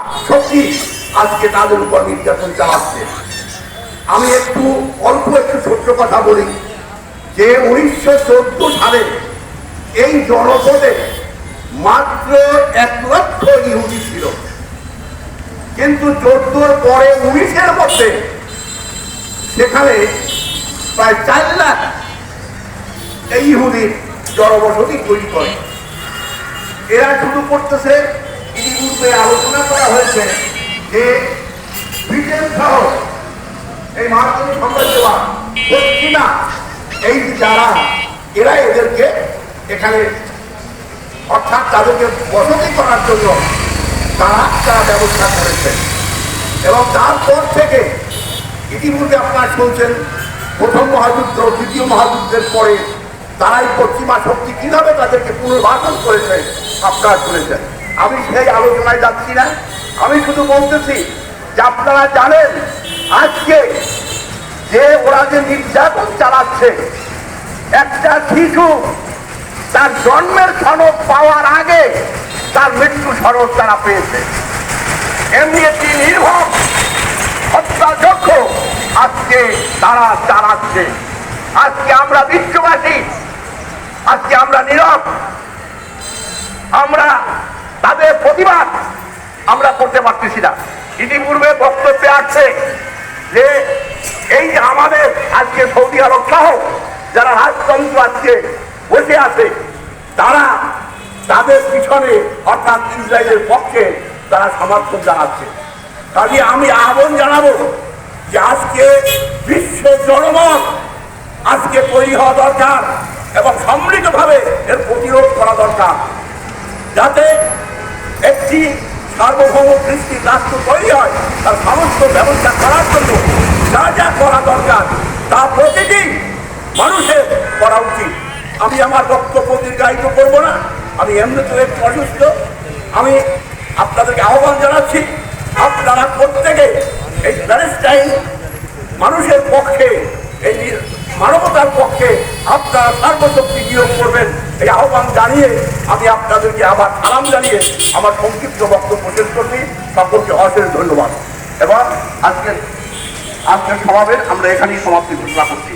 শক্তি আজকে তাদের উপর নির্যাতন চালাচ্ছে। আমি একটু অল্প একটু ছোট্ট কথা বলি যে উনিশশো চোদ্দ সালে এই জনপদে মাত্র এক লক্ষ ইহুদি ছিল। কিন্তু চোদ্দোর পরে উনিশের মধ্যে সেখানে প্রায় চার লাখ এই ইহুদির জনবসতি তৈরি করে। এরা শুধু করতেছে ইতিপূর্বে আলোচনা হয়েছে যে ব্রিটেন সহ এই মার্কিন সাম্রাজ্যবাদ এই যারা, এরা এদেরকে এখানে অর্থাৎ তাদেরকে বসতি করার জন্য তারা তারা ব্যবস্থা করেছে। এবং তারপর থেকে ইতিমধ্যে আপনারা শুনছেন প্রথম মহাযুদ্ধ, দ্বিতীয় মহাযুদ্ধের পরে তারাই পশ্চিমা শক্তি কীভাবে তাদেরকে পুনর্বাসন করেছে আপনারা শুনেছেন। আমি সেই আলোচনায় যাচ্ছি না। আমি শুধু বলতেছি যে আপনারা জানেন, আজকে যে ওরা যে নির্যাতন চালাচ্ছে, একটা শিশু তার জন্মের সনদ পাওয়ার আগে তার মৃত্যু সনদ তারা পেয়েছে। এমনি একটি নির্ভর হত্যাযজ্ঞ আজকে তারা চালাচ্ছে। আজকে আমরা বিশ্ববাসী, আজকে আমরা নীরব। আমরা তাদের প্রতিবাদ পারতেছি না। ইতিপূর্বে বক্তব্যে আসছে যে, এই আমাদের আজকে সৌদি আরব সহ যারা রাজতন্ত্র আজকে বসে আছে, তারা তাদের পিছনে অর্থাৎ ইসরায়েলের পক্ষে তারা সমর্থন জানাচ্ছে। কাজে আমি আহ্বান জানাব যে আজকে বিশ্ব জনমত আজকে তৈরি হওয়া দরকার এবং সম্মিলিতভাবে এর প্রতিরোধ করা দরকার। যাতে সার্বভৌম কৃষ্টি রাষ্ট্র তৈরি হয়, তার সমস্ত ব্যবস্থা করার জন্য যা যা করা দরকার, তা প্রতিটি মানুষের করা উচিত। আমি আমার বক্তব্য দীর্ঘায়িত করব না, আমি এমনিতে একটু অসুস্থ। আমি আপনাদেরকে আহ্বান জানাচ্ছি, আপনারা প্রত্যেকে এই প্যালেস্টাইন মানুষের পক্ষে, এই মানবতার পক্ষে আপনারা সর্বশক্তি নিয়োগ করবেন। এই আহ্বান জানিয়ে আমি আপনাদেরকে আবার আরাম জানিয়ে আমার সংক্ষিপ্ত বক্তব্য শেষ করছি। সকলকে অশেষ ধন্যবাদ। এবং আজকের আজকের সমাবেশ আমরা এখানেই সমাপ্তি ঘোষণা করছি।